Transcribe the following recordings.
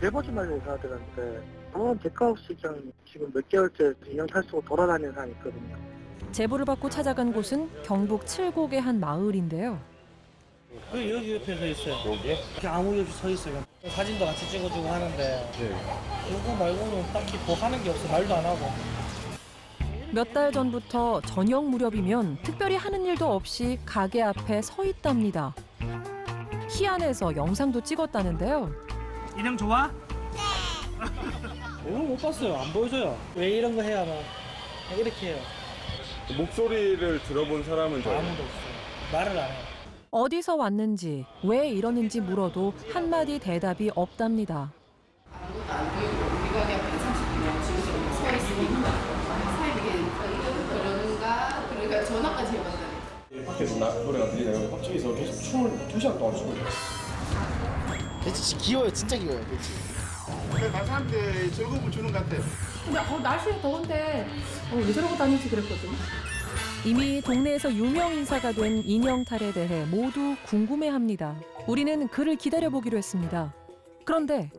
제보 좀 알려 의사들한테 아무 대가 없이 그냥 지금 몇 개월째 인형 탈 쓰고 돌아다니는 사람이 있거든요. 제보를 받고 찾아간 곳은 경북 칠곡의 한 마을인데요. 그 여기 옆에 서 있어요. 이렇게 아무 없이 서 있어요. 사진도 같이 찍어주고 하는데 네. 이거 말고는 딱히 뭐 하는 게 없어. 말도 안 하고. 몇 달 전부터 저녁 무렵이면 특별히 하는 일도 없이 가게 앞에 서 있답니다. 희한해서 영상도 찍었다는데요. 인형 좋아? 네. 이거 못 봤어요. 안 보여줘요. 왜 이런 거 해야 막 이렇게 해요. 목소리를 들어본 사람은 저 아무도 없어요. 말을 안 해요. 어디서 왔는지 왜 이러는지 물어도 한마디 대답이 없답니다. 아무것도 안 보이고 우리 가게 앞에 30분 지금 서 있으니까 사람들이 그러는가 그러니까 전화까지 해봤다니 밖에서 나, 노래가 들리네요. 갑자기서 계속 춤을 두 시간 동안 춤을 대체 진짜 귀여워요 진짜 귀여워요 대체 다른 사람한테 즐거움을 주는 것 같아요. 근데 어, 날씨가 더운데 어, 왜 저러고 다니지 그랬거든 이미 동네에서 유명 인사가 된 인형탈에 대해 모두 궁금해합니다. 우리는 그를 기다려보기로 했습니다. 그런데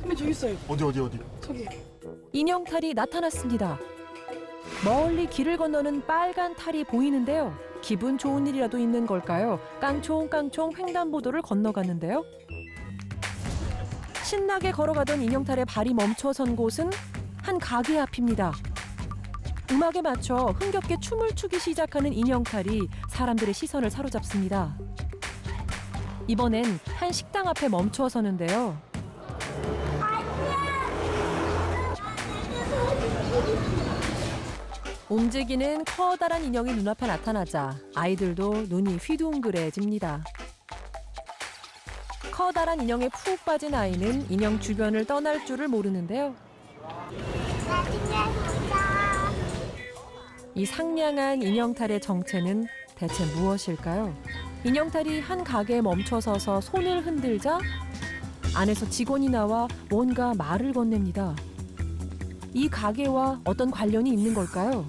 근데 저기 있어요 어디 어디 어디? 저기 인형탈이 나타났습니다. 멀리 길을 건너는 빨간 탈이 보이는데요. 기분 좋은 일이라도 있는 걸까요? 깡총깡총 횡단보도를 건너갔는데요. 신나게 걸어가던 인형탈의 발이 멈춰선 곳은 한 가게 앞입니다. 음악에 맞춰 흥겹게 춤을 추기 시작하는 인형탈이 사람들의 시선을 사로잡습니다. 이번엔 한 식당 앞에 멈춰 서는데요. 움직이는 커다란 인형이 눈앞에 나타나자 아이들도 눈이 휘둥그레집니다. 커다란 인형에 푹 빠진 아이는 인형 주변을 떠날 줄을 모르는데요. 이 상냥한 인형탈의 정체는 대체 무엇일까요? 인형탈이 한 가게에 멈춰서서 손을 흔들자 안에서 직원이 나와 뭔가 말을 건넵니다. 이 가게와 어떤 관련이 있는 걸까요?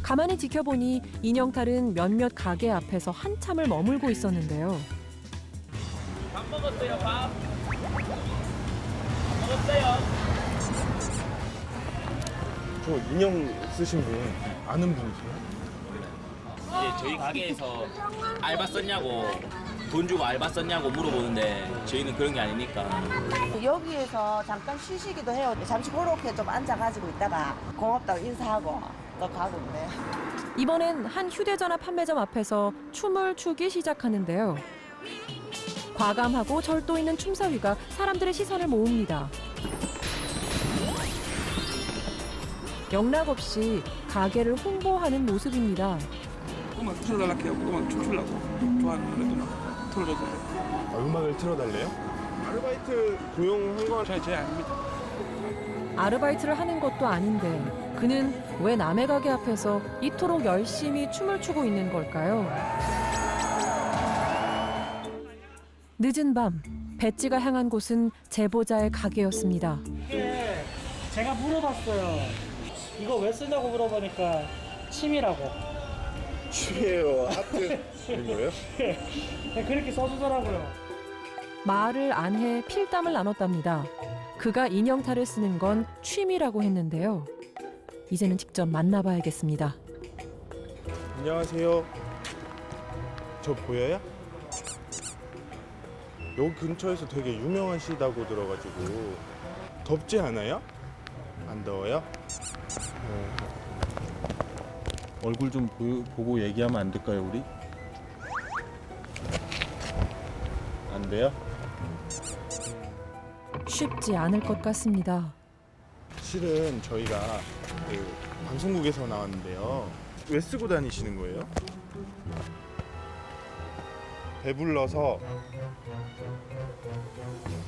가만히 지켜보니 인형탈은 몇몇 가게 앞에서 한참을 머물고 있었는데요. 밥 먹었어요, 밥. 먹었어요. 저 인형 쓰신 분 아는 분이세요? 이제 저희 가게에서 알바 썼냐고 돈 주고 알바 썼냐고 물어보는데 저희는 그런 게 아니니까 여기에서 잠깐 쉬시기도 해요. 잠시 그렇게 좀 앉아가지고 있다가 고맙다고 인사하고 또 가고 있네. 이번엔 한 휴대전화 판매점 앞에서 춤을 추기 시작하는데요. 과감하고 절도 있는 춤사위가 사람들의 시선을 모읍니다. 영락 없이 가게를 홍보하는 모습입니다. 음악 틀어달라고 해요. 음악 춤추려고 좋아하는 노래 음악 틀어줘서 아, 음악을 틀어달래요? 아르바이트 고용한 거 제, 제 아닙니다. 아르바이트를 하는 것도 아닌데 그는 왜 남의 가게 앞에서 이토록 열심히 춤을 추고 있는 걸까요? 늦은 밤 배지가 향한 곳은 제보자의 가게였습니다. 이게 제가 물어봤어요. 이거 왜 쓰냐고 물어보니까 취미라고. 취해요 하트 그런 거예요? 그냥 그렇게 써주더라고요. 말을 안 해 필담을 나눴답니다. 그가 인형탈을 쓰는 건 취미라고 했는데요. 이제는 직접 만나봐야겠습니다. 안녕하세요 저 보여요? 여기 근처에서 되게 유명하시다고 들어가지고 덥지 않아요? 안 더워요? 얼굴 좀 보, 보고 얘기하면 안 될까요, 우리? 안 돼요? 쉽지 않을 것 같습니다. 실은 저희가 그 방송국에서 나왔는데요. 왜 쓰고 다니시는 거예요? 배불러서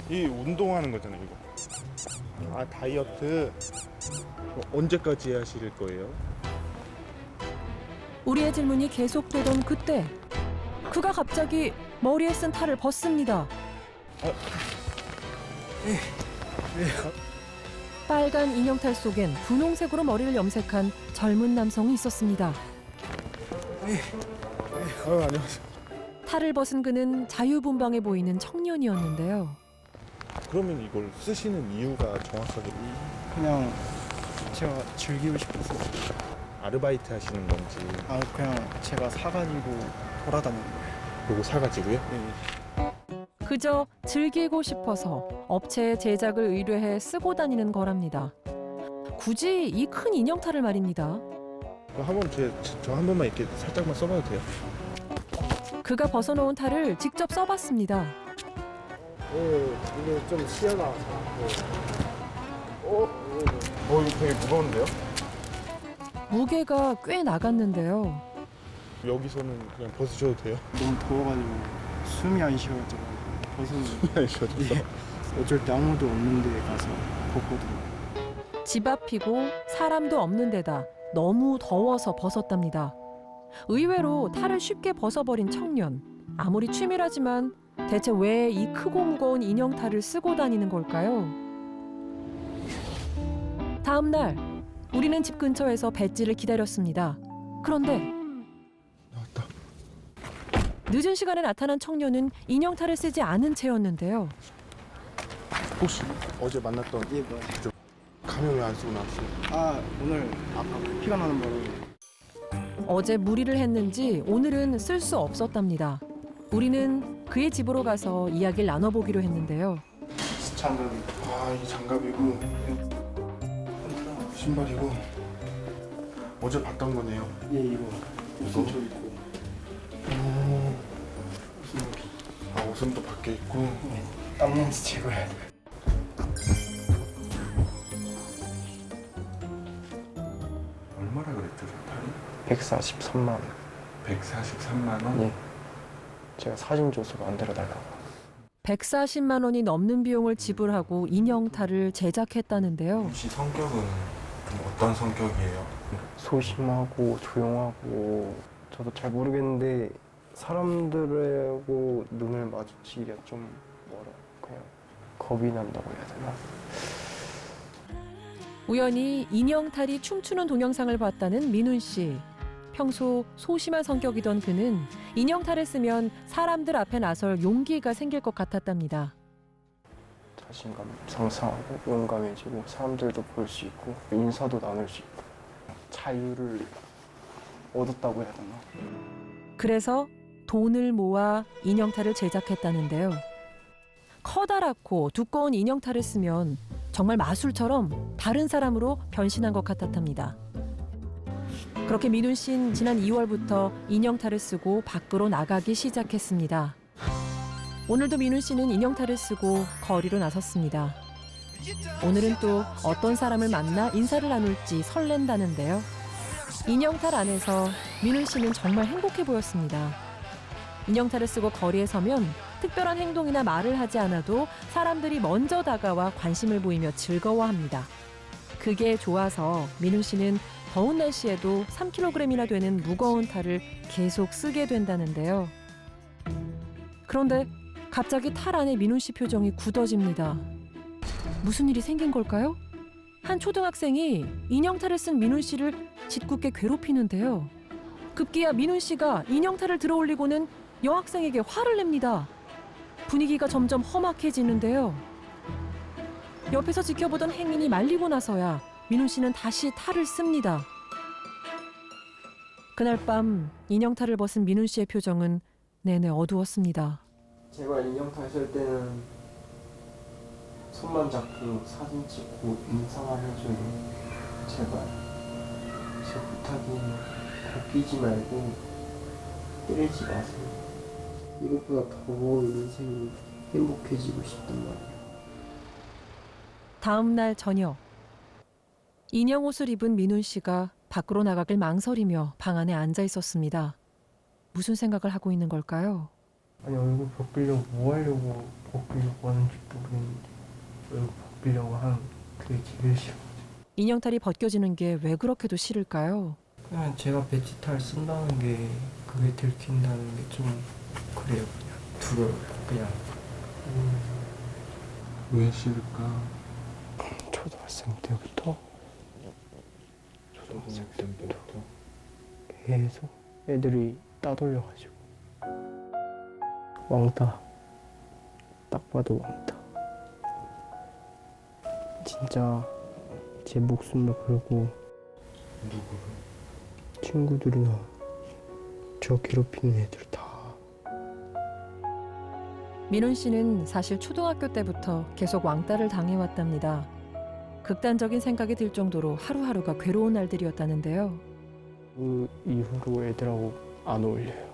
이 운동하는 거잖아요, 이거. 아 다이어트 뭐 언제까지 하실 거예요? 우리의 질문이 계속되던 그때 그가 갑자기 머리에 쓴 탈을 벗습니다. 빨간 인형탈 속엔 분홍색으로 머리를 염색한 젊은 남성이 있었습니다. 아유 안녕하세요. 탈을 벗은 그는 자유분방해 보이는 청년이었는데요. 그러면 이걸 쓰시는 이유가 정확하게 그냥 제가 즐기고 싶어서 아르바이트 하시는 건지 아 그냥 제가 사가지고 돌아다니는 거예요. 요거 사가지고요? 네. 그저 즐기고 싶어서 업체에 제작을 의뢰해 쓰고 다니는 거랍니다. 굳이 이 큰 인형 탈을 말입니다. 한번 저한 번만 이렇게 살짝만 써봐도 돼요? 그가 벗어놓은 탈을 직접 써봤습니다. 예, 이게 좀 시야가 어 이거 되게 무거운데요? 무게가 꽤 나갔는데요. 여기서는 그냥 벗으셔도 돼요? 너무 더워가지고 숨이 안 쉬어가지고 벗은 아니셔도 돼요? 어쩔 때 아무도 없는 데 가서 벗거든요. 집 앞이고 사람도 없는 데다 너무 더워서 벗었답니다. 의외로 탈을 쉽게 벗어버린 청년. 아무리 취미라지만 대체 왜 이 크고 무거운 인형 탈을 쓰고 다니는 걸까요? 다음 날 우리는 집 근처에서 배지를 기다렸습니다. 그런데 나왔다 늦은 시간에 나타난 청년은 인형 탈을 쓰지 않은 채였는데요. 혹시 어제 만났던 예 맞아요. 가면 왜안 쓰고 나왔어요? 아 오늘 아까 피가 나는 바람에 어제 무리를 했는지 오늘은 쓸 수 없었답니다. 우리는 그의 집으로 가서 이야기를 나눠보기로 했는데요. 장갑이 아이 장갑이고 신발이고 어제 봤던 거네요 예 이거 이거? 저 있고 오. 아 옷은 또 밖에 있고 땀 냄새 제거해야 돼. 143만 원. 143만 원? 예. 제가 사진 줘서 만들어 달라고. 140만 원이 넘는 비용을 지불하고 인형 탈을 제작했다는데요. 혹시 성격은 좀 어떤 성격이에요? 소심하고 조용하고 저도 잘 모르겠는데 사람들하고 눈을 마주치기가 좀 뭐라 그냥 겁이 난다고 해야 되나? 우연히 인형 탈이 춤추는 동영상을 봤다는 민훈 씨. 평소 소심한 성격이던 그는 인형 탈을 쓰면 사람들 앞에 나설 용기가 생길 것 같았답니다. 자신감 상승하고 용감해지고 사람들도 볼 수 있고 인사도 나눌 수 있고 자유를 얻었다고 해야 되나? 그래서 돈을 모아 인형탈을 제작했다는데요. 커다랗고 두꺼운 인형탈을 쓰면 정말 마술처럼 다른 사람으로 변신한 것 같았답니다. 그렇게 민훈 씨는 지난 2월부터 인형탈을 쓰고 밖으로 나가기 시작했습니다. 오늘도 민훈 씨는 인형탈을 쓰고 거리로 나섰습니다. 오늘은 또 어떤 사람을 만나 인사를 나눌지 설렌다는데요. 인형탈 안에서 민훈 씨는 정말 행복해 보였습니다. 인형탈을 쓰고 거리에 서면 특별한 행동이나 말을 하지 않아도 사람들이 먼저 다가와 관심을 보이며 즐거워합니다. 그게 좋아서 민훈 씨는 더운 날씨에도 3kg이나 되는 무거운 탈을 계속 쓰게 된다는데요. 그런데 갑자기 탈 안에 민훈 씨 표정이 굳어집니다. 무슨 일이 생긴 걸까요? 한 초등학생이 인형탈을 쓴 민훈 씨를 짓궂게 괴롭히는데요. 급기야 민훈 씨가 인형탈을 들어올리고는 여학생에게 화를 냅니다. 분위기가 점점 험악해지는데요. 옆에서 지켜보던 행인이 말리고 나서야 민훈 씨는 다시 탈을 씁니다. 그날 밤 인형탈을 벗은 민훈 씨의 표정은 내내 어두웠습니다. 제가 인형탈 쓸 때는 손만 잡고 사진 찍고 인사만 해줘요. 제발 제 부탁이 바뀌지 말고 때리지 마세요. 이것보다 더 인생이 행복해지고 싶단 말이에요. 다음 날 저녁 인형 옷을 입은 민훈 씨가 밖으로 나가길 망설이며 방 안에 앉아 있었습니다. 무슨 생각을 하고 있는 걸까요? 아니 얼굴 벗기려고 뭐 하려고 벗기려고 하는지 모르겠는데 얼굴 벗기려고 하는 그게 제일 싫어. 인형탈이 벗겨지는 게 왜 그렇게도 싫을까요? 그냥 제가 베지탈 쓴다는 게 그게 들킨다는 게 좀 그래요 그냥 두려워요 그냥 왜 싫을까? 초등학생 때부터 초등학생 때부터 계속 애들이 따돌려가지고. 왕따. 딱 봐도 왕따. 진짜 제 목숨을 걸고 친구들이나 저 괴롭히는 애들 다. 민훈 씨는 사실 초등학교 때부터 계속 왕따를 당해왔답니다. 극단적인 생각이 들 정도로 하루하루가 괴로운 날들이었다는데요. 그 이후로 애들하고 안 어울려요.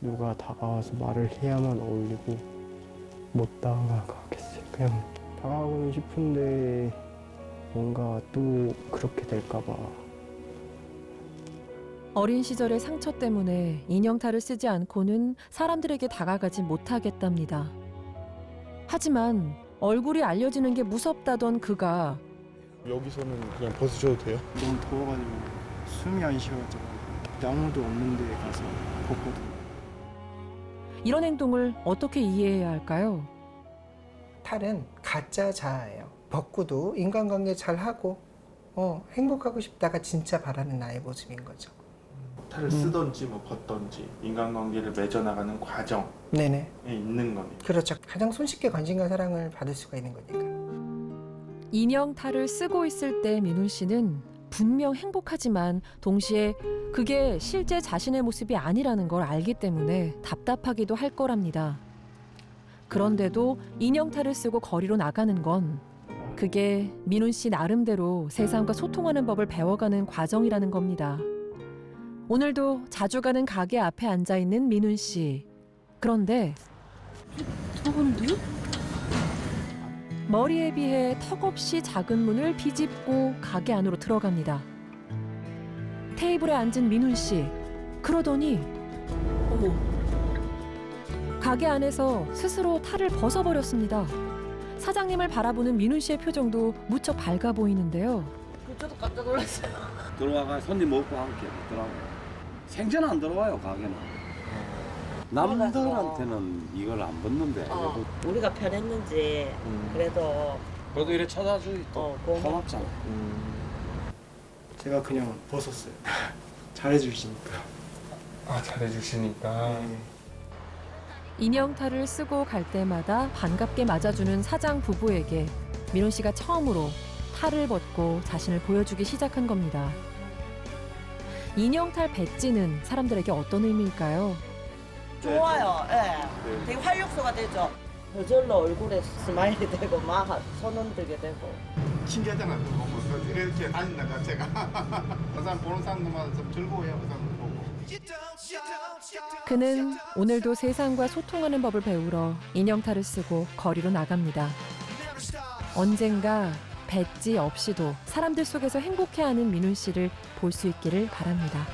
누가 다가와서 말을 해야만 어울리고 못 다가가겠어요. 그냥 다가가고는 싶은데 뭔가 또 그렇게 될까봐 어린 시절의 상처 때문에 인형탈을 쓰지 않고는 사람들에게 다가가지 못하겠답니다. 하지만 얼굴이 알려지는 게 무섭다던 그가 여기서는 그냥 벗으셔도 돼요? 너무 더워가지고 숨이 안 쉬어가지고 아무도 없는 데 가서 걷거든요. 이런 행동을 어떻게 이해해야 할까요? 탈은 가짜 자아예요. 벗고도 인간관계 잘 하고 어, 행복하고 싶다가 진짜 바라는 나의 모습인 거죠. 탈을 쓰던지 뭐 벗던지 인간관계를 맺어나가는 과정에 네네. 있는 거니까. 그렇죠. 가장 손쉽게 관심과 사랑을 받을 수가 있는 거니까. 인형탈을 쓰고 있을 때 민훈 씨는 분명 행복하지만 동시에 그게 실제 자신의 모습이 아니라는 걸 알기 때문에 답답하기도 할 거랍니다. 그런데도 인형탈을 쓰고 거리로 나가는 건 그게 민훈 씨 나름대로 세상과 소통하는 법을 배워가는 과정이라는 겁니다. 오늘도 자주 가는 가게 앞에 앉아 있는 민훈 씨. 그런데 머리에 비해 턱없이 작은 문을 비집고 가게 안으로 들어갑니다. 테이블에 앉은 민훈 씨. 그러더니 어머. 가게 안에서 스스로 탈을 벗어버렸습니다. 사장님을 바라보는 민훈 씨의 표정도 무척 밝아 보이는데요. 저도 깜짝 놀랐어요. 들어와가 손님 먹고 함께 먹더라고. 생전 안 들어와요 가게는. 남들한테는 이걸 안 벗는데 어, 우리가 편했는지 그래도 그래도 이래 찾아주기 또 어, 고마워. 고맙잖아. 제가 그냥 벗었어요. 잘해주시니까. 아 잘해주시니까. 인형탈을 쓰고 갈 때마다 반갑게 맞아주는 사장 부부에게 민훈 씨가 처음으로 탈을 벗고 자신을 보여주기 시작한 겁니다. 인형탈 배지는 사람들에게 어떤 의미일까요? 좋아요. 예. 되게 활력소가 되죠. 저절로 얼굴에 스마일이 되고 막 손 흔들게 되고. 신기하잖아 그거 보면 이렇게 다닌다 자체가 그 사람 보는 사람들마다 좀 즐거워해요 그 사람 보고 그는 오늘도 세상과 소통하는 법을 배우러 인형탈을 쓰고 거리로 나갑니다. 언젠가 배지 없이도 사람들 속에서 행복해하는 민훈 씨를 볼 수 있기를 바랍니다.